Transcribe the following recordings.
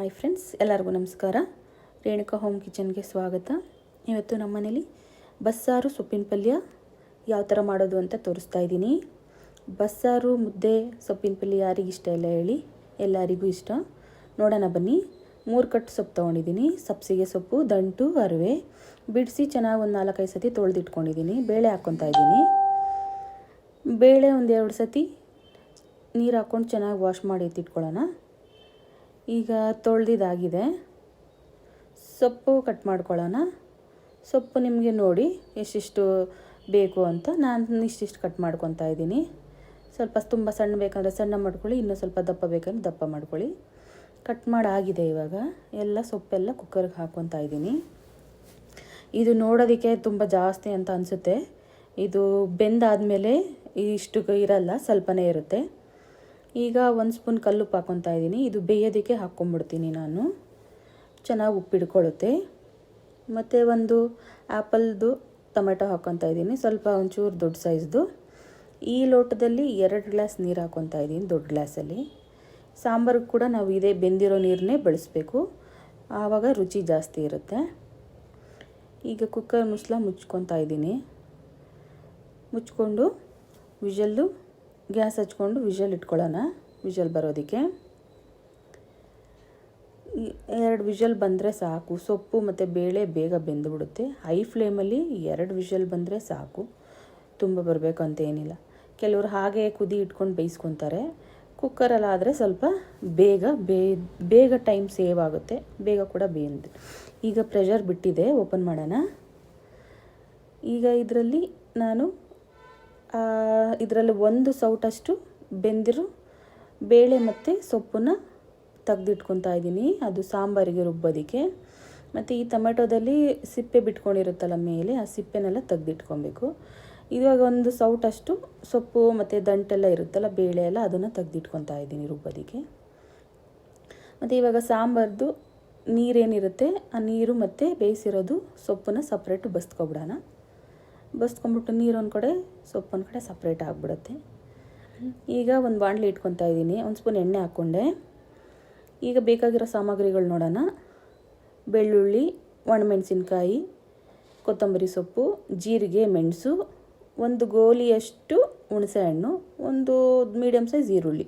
Hi friends ಎಲ್ಲರಿಗೂ ನಮಸ್ಕಾರ. Renuka home ಕಿಚನ್ಗೆ ಸ್ವಾಗತ. ಇವತ್ತು ನಮ್ಮ ಮನೇಲಿ ಬಸ್ಸಾರು ಸೊಪ್ಪಿನ ಪಲ್ಯ ಯಾವ ಥರ ಮಾಡೋದು ಅಂತ ತೋರಿಸ್ತಾ ಇದ್ದೀನಿ. ಬಸ್ಸಾರು, ಮುದ್ದೆ, ಸೊಪ್ಪಿನ ಪಲ್ಯ ಯಾರಿಗೆ ಇಷ್ಟ ಇಲ್ಲ ಹೇಳಿ, ಎಲ್ಲರಿಗೂ ಇಷ್ಟ. ನೋಡೋಣ ಬನ್ನಿ. ಮೂರು ಕಟ್ಟು ಸೊಪ್ಪು ತೊಗೊಂಡಿದ್ದೀನಿ. ಸಬ್ಸಿಗೆ ಸೊಪ್ಪು, ದಂಟು, ಅರಿವೆ. ಬಿಡಿಸಿ ಚೆನ್ನಾಗಿ ಒಂದು ನಾಲ್ಕೈದು ಸತಿ ತೊಳೆದಿಟ್ಕೊಂಡಿದ್ದೀನಿ. ಬೇಳೆ ಹಾಕ್ಕೊತಾ ಇದ್ದೀನಿ. ಬೇಳೆ ಒಂದೆರಡು ಸತಿ ನೀರು ಹಾಕ್ಕೊಂಡು ಚೆನ್ನಾಗಿ ವಾಶ್ ಮಾಡಿ ಎತ್ತಿಟ್ಕೊಳ್ಳೋಣ. ಈಗ ತೊಳೆದಿದ್ದಾಗಿದೆ ಸೊಪ್ಪು ಕಟ್ ಮಾಡ್ಕೊಳ್ಳೋಣ. ಸೊಪ್ಪು ನಿಮಗೆ ನೋಡಿ ಎಷ್ಟಿಷ್ಟು ಬೇಕು ಅಂತ. ನಾನು ಇಷ್ಟಿಷ್ಟು ಕಟ್ ಮಾಡ್ಕೊತಾ ಇದ್ದೀನಿ. ಸ್ವಲ್ಪ ತುಂಬ ಸಣ್ಣ ಬೇಕಂದರೆ ಸಣ್ಣ ಮಾಡ್ಕೊಳ್ಳಿ, ಇನ್ನೂ ಸ್ವಲ್ಪ ದಪ್ಪ ಬೇಕಂದ್ರೆ ದಪ್ಪ ಮಾಡ್ಕೊಳ್ಳಿ. ಕಟ್ ಮಾಡಾಗಿದೆ ಇವಾಗ. ಎಲ್ಲ ಸೊಪ್ಪೆಲ್ಲ ಕುಕ್ಕರ್ಗೆ ಹಾಕ್ಕೊತಾ ಇದ್ದೀನಿ. ಇದು ನೋಡೋದಕ್ಕೆ ತುಂಬ ಜಾಸ್ತಿ ಅಂತ ಅನಿಸುತ್ತೆ. ಇದು ಬೆಂದಾದಮೇಲೆ ಇಷ್ಟು ಇರಲ್ಲ, ಸ್ವಲ್ಪನೇ ಇರುತ್ತೆ. ಈಗ ಒಂದು ಸ್ಪೂನ್ ಕಲ್ಲುಪ್ಪು ಹಾಕ್ಕೊತಾ ಇದ್ದೀನಿ. ಇದು ಬೇಯೋದಕ್ಕೆ ಹಾಕ್ಕೊಂಬಿಡ್ತೀನಿ ನಾನು. ಚೆನ್ನಾಗಿ ಉಪ್ಪಿಡ್ಕೊಳ್ಳುತ್ತೆ ಮತ್ತು ಒಂದು ಆ್ಯಪಲ್ದು ಟೊಮೆಟೊ ಹಾಕ್ಕೊತಾ ಇದ್ದೀನಿ. ಸ್ವಲ್ಪ ಒಂಚೂರು ದೊಡ್ಡ ಸೈಜ್ದು. ಈ ಲೋಟದಲ್ಲಿ ಎರಡು ಗ್ಲಾಸ್ ನೀರು ಹಾಕ್ಕೊತಾ ಇದ್ದೀನಿ ದೊಡ್ಡ ಗ್ಲಾಸಲ್ಲಿ. ಸಾಂಬಾರಿಗೆ ಕೂಡ ನಾವು ಇದೇ ಬೆಂದಿರೋ ನೀರನ್ನೇ ಬಳಸಬೇಕು. ಆವಾಗ ರುಚಿ ಜಾಸ್ತಿ ಇರುತ್ತೆ. ಈಗ ಕುಕ್ಕರ್ ಮುಚ್ಚಲ ಮುಚ್ಕೊತಾ ಇದ್ದೀನಿ. ಮುಚ್ಕೊಂಡು ವಿಷಲ್ಲು ಗ್ಯಾಸ್ ಹಚ್ಕೊಂಡು ವಿಷಲ್ ಇಟ್ಕೊಳ್ಳೋಣ, ವಿಷಲ್ ಬರೋದಕ್ಕೆ. ಎರಡು ವಿಷಲ್ ಬಂದರೆ ಸಾಕು, ಸೊಪ್ಪು ಮತ್ತು ಬೇಳೆ ಬೇಗ ಬೆಂದುಬಿಡುತ್ತೆ. ಹೈ ಫ್ಲೇಮಲ್ಲಿ ಎರಡು ವಿಷಲ್ ಬಂದರೆ ಸಾಕು, ತುಂಬ ಬರಬೇಕು ಅಂತ ಏನಿಲ್ಲ ಕೆಲವರು ಹಾಗೆ ಕುದಿ ಇಟ್ಕೊಂಡು ಬೇಯಿಸ್ಕೊತಾರೆ. ಕುಕ್ಕರಲ್ಲಾದರೆ ಸ್ವಲ್ಪ ಬೇಗ ಬೇಗ ಟೈಮ್ ಸೇವ್ ಆಗುತ್ತೆ, ಬೇಗ ಕೂಡ ಬೇಂದು ಈಗ ಪ್ರೆಷರ್ ಬಿಟ್ಟಿದೆ, ಓಪನ್ ಮಾಡೋಣ. ಈಗ ಇದರಲ್ಲಿ ನಾನು ಇದರಲ್ಲಿ ಒಂದು ಸೌಟಷ್ಟು ಬೆಂದಿರೋ, ಬೇಳೆ ಮತ್ತು ಸೊಪ್ಪನ್ನ ತೆಗ್ದಿಟ್ಕೊತಾ ಇದ್ದೀನಿ. ಅದು ಸಾಂಬಾರಿಗೆ ರುಬ್ಬೋದಕ್ಕೆ. ಮತ್ತು ಈ ಟೊಮೆಟೊದಲ್ಲಿ ಸಿಪ್ಪೆ ಬಿಟ್ಕೊಂಡಿರುತ್ತಲ್ಲ ಮೇಲೆ, ಆ ಸಿಪ್ಪೆನೆಲ್ಲ ತೆಗ್ದಿಟ್ಕೊಬೇಕು. ಇವಾಗ ಒಂದು ಸೌಟಷ್ಟು ಸೊಪ್ಪು ಮತ್ತು ದಂಟೆಲ್ಲ ಇರುತ್ತಲ್ಲ, ಬೇಳೆ ಎಲ್ಲ ಅದನ್ನು ತೆಗೆದಿಟ್ಕೊತಾ ಇದ್ದೀನಿ ರುಬ್ಬೋದಕ್ಕೆ. ಮತ್ತು ಇವಾಗ ಸಾಂಬಾರ್ದು ನೀರೇನಿರುತ್ತೆ, ಆ ನೀರು ಮತ್ತು ಬೇಯಿಸಿರೋದು ಸೊಪ್ಪನ್ನ ಸಪ್ರೇಟು ಬಸ್ಕೊಬಿಡೋಣ. ಬಸ್ಕೊಂಬಿಟ್ಟು ನೀರು ಒಂದು ಕಡೆ, ಸೊಪ್ಪು ಒಂದು ಕಡೆ ಸಪ್ರೇಟ್ ಆಗಿಬಿಡುತ್ತೆ. ಈಗ ಒಂದು ಬಾಣಲಿ ಇಟ್ಕೊತಾ ಇದ್ದೀನಿ, ಒಂದು ಸ್ಪೂನ್ ಎಣ್ಣೆ ಹಾಕ್ಕೊಂಡೆ. ಈಗ ಬೇಕಾಗಿರೋ ಸಾಮಗ್ರಿಗಳು ನೋಡೋಣ. ಬೆಳ್ಳುಳ್ಳಿ, ಒಣಮೆಣಸಿನ್ಕಾಯಿ, ಕೊತ್ತಂಬರಿ ಸೊಪ್ಪು, ಜೀರಿಗೆ, ಮೆಣಸು, ಒಂದು ಗೋಲಿಯಷ್ಟು ಹುಣಸೆಹಣ್ಣು, ಒಂದು ಮೀಡಿಯಮ್ ಸೈಜ್ ಈರುಳ್ಳಿ.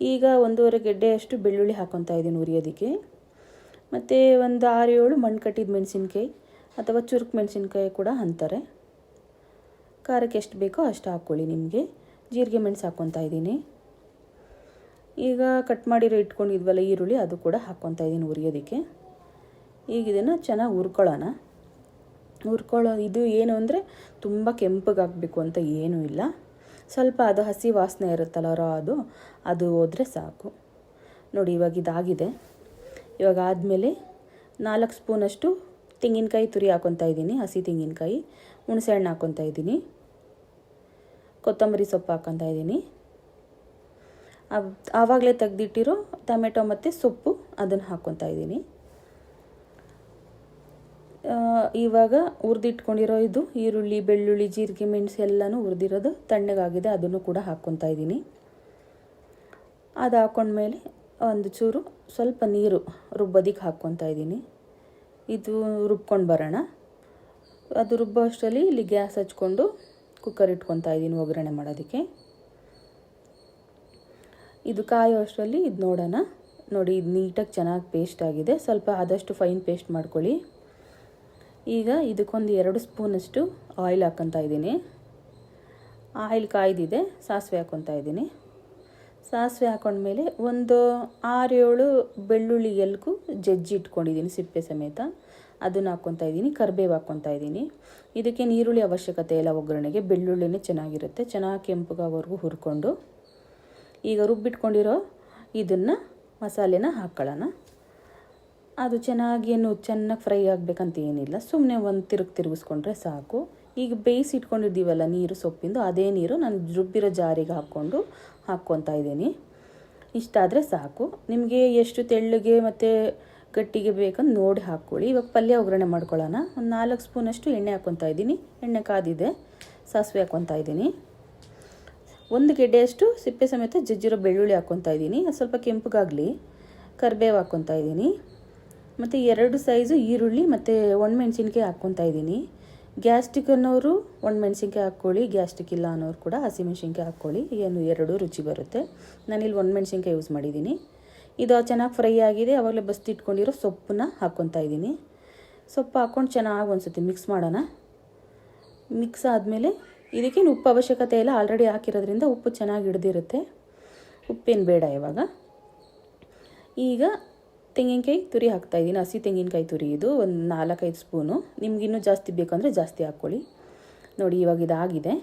ಈಗ ಒಂದೂವರೆ ಗೆಡ್ಡೆಯಷ್ಟು ಬೆಳ್ಳುಳ್ಳಿ ಹಾಕ್ಕೊತಾ ಇದ್ದೀನಿ ಉರಿಯೋದಕ್ಕೆ. ಮತ್ತು ಒಂದು ಆರು ಏಳು ಮಣ್ಣು ಕಟ್ಟಿದ ಮೆಣಸಿನ್ಕಾಯಿ, ಅಥವಾ ಚುರುಕು ಮೆಣಸಿನ್ಕಾಯಿ ಕೂಡ ಅಂತಾರೆ. ಖಾರಕ್ಕೆ ಎಷ್ಟು ಬೇಕೋ ಅಷ್ಟು ಹಾಕ್ಕೊಳ್ಳಿ ನಿಮಗೆ. ಜೀರಿಗೆ ಮೆಣಸು ಹಾಕ್ಕೊತಾ ಇದ್ದೀನಿ. ಈಗ ಕಟ್ ಮಾಡಿರೋ ಇಟ್ಕೊಂಡಿದ್ವಲ್ಲ ಈರುಳ್ಳಿ ಅದು ಕೂಡ ಹಾಕ್ಕೊತಾ ಇದ್ದೀನಿ ಉರಿಯೋದಕ್ಕೆ ಈಗ ಇದನ್ನು ಚೆನ್ನಾಗಿ ಹುರ್ಕೊಳ್ಳೋಣ. ಹುರ್ಕೊಳ್ಳೋ ಇದು ಏನು ಅಂದರೆ ತುಂಬ ಕೆಂಪಗಾಗಬೇಕು ಅಂತ ಏನೂ ಇಲ್ಲ. ಸ್ವಲ್ಪ ಅದು ಹಸಿ ವಾಸನೆ ಇರುತ್ತಲ್ಲ ರಾ ಅದು ಅದು ಹೋದರೆ ಸಾಕು. ನೋಡಿ ಇವಾಗ ಇದಾಗಿದೆ. ಇವಾಗ ಆದಮೇಲೆ ನಾಲ್ಕು ಸ್ಪೂನಷ್ಟು ತೆಂಗಿನಕಾಯಿ ತುರಿ ಹಾಕೊತಾ ಇದ್ದೀನಿ, ಹಸಿ ತೆಂಗಿನಕಾಯಿ. ಹುಣಸೆ ಹಣ್ಣು ಹಾಕ್ಕೊತಾ ಇದ್ದೀನಿ. ಕೊತ್ತಂಬರಿ ಸೊಪ್ಪು ಹಾಕ್ಕೊತಾ ಇದ್ದೀನಿ. ಆವಾಗಲೇ ತೆಗೆದಿಟ್ಟಿರೋ ಟೊಮೆಟೊ ಮತ್ತು ಸೊಪ್ಪು ಅದನ್ನು ಹಾಕ್ಕೊತಾ ಇದ್ದೀನಿ. ಇವಾಗ ಹುರಿದಿಟ್ಕೊಂಡಿರೋ ಇದು ಈರುಳ್ಳಿ, ಬೆಳ್ಳುಳ್ಳಿ, ಜೀರಿಗೆ, ಮೆಣಸು ಎಲ್ಲನೂ ಹುರಿದಿರೋದು ತಣ್ಣಗಾಗಿದೆ, ಅದನ್ನು ಕೂಡ ಹಾಕ್ಕೊತಾ ಇದ್ದೀನಿ. ಅದು ಹಾಕ್ಕೊಂಡ್ಮೇಲೆ ಒಂದು ಚೂರು ಸ್ವಲ್ಪ ನೀರು ರುಬ್ಬೋದಿಕ್ಕೆ ಹಾಕ್ಕೊತಾ ಇದ್ದೀನಿ. ಇದು ರುಬ್ಕೊಂಡು ಬರೋಣ. ಅದು ರುಬ್ಬೋ ಅಷ್ಟರಲ್ಲಿ ಇಲ್ಲಿ ಗ್ಯಾಸ್ ಹಚ್ಕೊಂಡು ಕುಕ್ಕರ್ ಇಟ್ಕೊತಾ ಇದ್ದೀನಿ ಒಗ್ಗರಣೆ ಮಾಡೋದಕ್ಕೆ. ಇದು ಕಾಯೋ ಅಷ್ಟರಲ್ಲಿ ಇದು ನೋಡೋಣ. ನೋಡಿ, ಇದು ನೀಟಾಗಿ ಚೆನ್ನಾಗಿ ಪೇಸ್ಟ್ ಆಗಿದೆ. ಸ್ವಲ್ಪ ಆದಷ್ಟು ಫೈನ್ ಪೇಸ್ಟ್ ಮಾಡ್ಕೊಳ್ಳಿ. ಈಗ ಇದಕ್ಕೊಂದು ಎರಡು ಸ್ಪೂನಷ್ಟು ಆಯಿಲ್ ಹಾಕ್ಕೊತಾ ಇದ್ದೀನಿ. ಆಯಿಲ್ ಕಾಯ್ದಿದೆ, ಸಾಸಿವೆ ಹಾಕ್ಕೊತಾ ಇದ್ದೀನಿ. ಸಾಸಿವೆ ಹಾಕೊಂಡ್ಮೇಲೆ ಒಂದು ಆರು ಏಳು ಬೆಳ್ಳುಳ್ಳಿ ಎಲ್ಕು ಜಜ್ಜಿ ಇಟ್ಕೊಂಡಿದ್ದೀನಿ ಸಿಪ್ಪೆ ಸಮೇತ. ಅದನ್ನು ಹಾಕ್ಕೊತಾ ಇದ್ದೀನಿ, ಕರ್ಬೇವು ಹಾಕ್ಕೊತಾ ಇದ್ದೀನಿ. ಇದಕ್ಕೆ ನೀರುಳ್ಳಿ ಅವಶ್ಯಕತೆ ಇಲ್ಲ ಒಗ್ಗರಣೆಗೆ, ಬೆಳ್ಳುಳ್ಳಿನೇ ಚೆನ್ನಾಗಿರುತ್ತೆ, ಚೆನ್ನಾಗಿ ಕೆಂಪುಗಾಗೋವರೆಗೂ ಹುರ್ಕೊಂಡು. ಈಗ ರುಬ್ಬಿಟ್ಕೊಂಡಿರೋ ಇದನ್ನು ಮಸಾಲೆನ ಹಾಕ್ಕೊಳ್ಳೋಣ ಅದು ಚೆನ್ನಾಗಿ ಏನು ಚೆನ್ನಾಗಿ ಫ್ರೈ ಆಗಬೇಕಂತ ಏನಿಲ್ಲ ಸುಮ್ಮನೆ ಒಂದು ತಿರುಗಿ ತಿರುಗಿಸ್ಕೊಂಡ್ರೆ ಸಾಕು. ಈಗ ಬೇಯಿಸಿ ಇಟ್ಕೊಂಡಿದ್ದೀವಲ್ಲ ನೀರು ಸೊಪ್ಪಿಂದು, ಅದೇ ನೀರು ನಾನು ರುಬ್ಬಿರೋ ಜಾರಿಗೆ ಹಾಕ್ಕೊಂಡು ಹಾಕ್ಕೊತಾ ಇದ್ದೀನಿ. ಇಷ್ಟಾದರೆ ಸಾಕು. ನಿಮಗೆ ಎಷ್ಟು ತೆಳ್ಳಗೆ ಮತ್ತು ಗಟ್ಟಿಗೆ ಬೇಕಂದು ನೋಡಿ ಹಾಕ್ಕೊಳ್ಳಿ. ಇವಾಗ ಪಲ್ಯ ಒಗ್ಗರಣೆ ಮಾಡ್ಕೊಳ್ಳೋಣ. ಒಂದು ನಾಲ್ಕು ಸ್ಪೂನಷ್ಟು ಎಣ್ಣೆ ಹಾಕ್ಕೊತಾ ಇದ್ದೀನಿ. ಎಣ್ಣೆ ಕಾದಿದೆ. ಸಾಸಿವೆ ಹಾಕ್ಕೊತಾ ಇದ್ದೀನಿ. ಒಂದು ಗೆಡ್ಡೆಯಷ್ಟು ಸಿಪ್ಪೆ ಸಮೇತ ಜಜ್ಜಿರೋ ಬೆಳ್ಳುಳ್ಳಿ ಹಾಕ್ಕೊತಾ ಇದ್ದೀನಿ. ಅದು ಸ್ವಲ್ಪ ಕೆಂಪಗಾಗಲಿ. ಕರಿಬೇವು ಹಾಕ್ಕೊತಾ ಇದ್ದೀನಿ. ಮತ್ತು ಎರಡು ಸೈಜು ಈರುಳ್ಳಿ ಮತ್ತು ಒಣಮೆಣ್ಸಿನ್ಕಾಯಿ ಹಾಕ್ಕೊತಾ ಇದ್ದೀನಿ. ಗ್ಯಾಸ್ಟಿಕ್ ಅನ್ನೋರು ಒಣಮೆಣ್ಸಿನ್ಕಾಯಿ ಹಾಕ್ಕೊಳ್ಳಿ ಗ್ಯಾಸ್ಟಿಕ್ ಇಲ್ಲ ಅನ್ನೋರು ಕೂಡ ಹಸಿಮೆಣ್ಸಿನ್ಕಾಯಿ ಹಾಕ್ಕೊಳ್ಳಿ. ಏನು ಎರಡೂ ರುಚಿ ಬರುತ್ತೆ. ನಾನಿಲ್ಲಿ ಒಣಮೆಣ್ಸಿನ್ಕಾಯಿ ಯೂಸ್ ಮಾಡಿದ್ದೀನಿ. ಇದು ಚೆನ್ನಾಗಿ ಫ್ರೈ ಆಗಿದೆ. ಆವಾಗಲೇ ಬಸ್ತಿಟ್ಕೊಂಡಿರೋ ಸೊಪ್ಪನ್ನ ಹಾಕ್ಕೊತಾ ಇದ್ದೀನಿ. ಸೊಪ್ಪು ಹಾಕ್ಕೊಂಡು ಚೆನ್ನಾಗಿ ಒಂದ್ಸತಿ ಮಿಕ್ಸ್ ಮಾಡೋಣ. ಮಿಕ್ಸ್ ಆದಮೇಲೆ ಇದಕ್ಕೇನು ಉಪ್ಪು ಅವಶ್ಯಕತೆ ಇಲ್ಲ. ಆಲ್ರೆಡಿ ಹಾಕಿರೋದ್ರಿಂದ ಉಪ್ಪು ಚೆನ್ನಾಗಿ ಹಿಡ್ದಿರುತ್ತೆ. ಉಪ್ಪೇನು ಬೇಡ ಇವಾಗ. ಈಗ ತೆಂಗಿನಕಾಯಿ ತುರಿ ಹಾಕ್ತಾಯಿದ್ದೀನಿ ಹಸಿ ತೆಂಗಿನಕಾಯಿ ತುರಿ ಇದು. ಒಂದು ನಾಲ್ಕೈದು ಸ್ಪೂನು. ನಿಮ್ಗಿನ್ನೂ ಜಾಸ್ತಿ ಬೇಕಂದರೆ ಜಾಸ್ತಿ ಹಾಕ್ಕೊಳ್ಳಿ. ನೋಡಿ, ಇವಾಗ ಇದಾಗಿದೆ.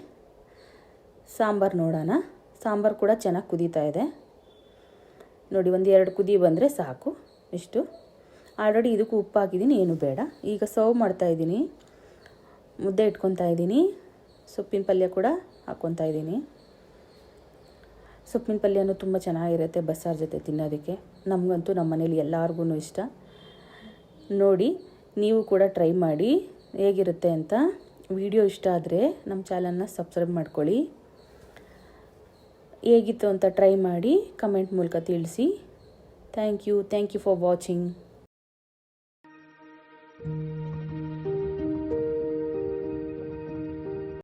ಸಾಂಬಾರು ನೋಡೋಣ. ಸಾಂಬಾರು ಕೂಡ ಚೆನ್ನಾಗಿ ಕುದೀತಾ ಇದೆ. ನೋಡಿ, ಒಂದು ಎರಡು ಕುದಿ ಬಂದರೆ ಸಾಕು. ಇಷ್ಟು. ಆಲ್ರೆಡಿ ಇದಕ್ಕೂ ಉಪ್ಪು ಹಾಕಿದ್ದೀನಿ ಏನು ಬೇಡ. ಈಗ ಸರ್ವ್ ಮಾಡ್ತಾಯಿದ್ದೀನಿ ಮುದ್ದೆ ಇಟ್ಕೊತಾ ಇದ್ದೀನಿ. ಸೊಪ್ಪಿನ ಪಲ್ಯ ಕೂಡ ಹಾಕ್ಕೊತಾ ಇದ್ದೀನಿ. ಸೊಪ್ಪಿನ ಪಲ್ಯನೂ ತುಂಬ ಚೆನ್ನಾಗಿರುತ್ತೆ ಬಸ್ಸಾರು ಜೊತೆ ತಿನ್ನೋದಕ್ಕೆ. ನಮಗಂತೂ ನಮ್ಮ ಮನೇಲಿ ಎಲ್ಲರಿಗೂ ಇಷ್ಟ. ನೋಡಿ, ನೀವು ಕೂಡ ಟ್ರೈ ಮಾಡಿ ಹೇಗಿರುತ್ತೆ ಅಂತ. ವಿಡಿಯೋ ಇಷ್ಟ ಆದರೆ ನಮ್ಮ ಚಾನಲ್ನ ಸಬ್ಸ್ಕ್ರೈಬ್ ಮಾಡ್ಕೊಳ್ಳಿ. ಹೇಗಿತ್ತು ಅಂತ ಟ್ರೈ ಮಾಡಿ ಕಮೆಂಟ್ ಮೂಲಕ ತಿಳಿಸಿ. Thank you thank you for watching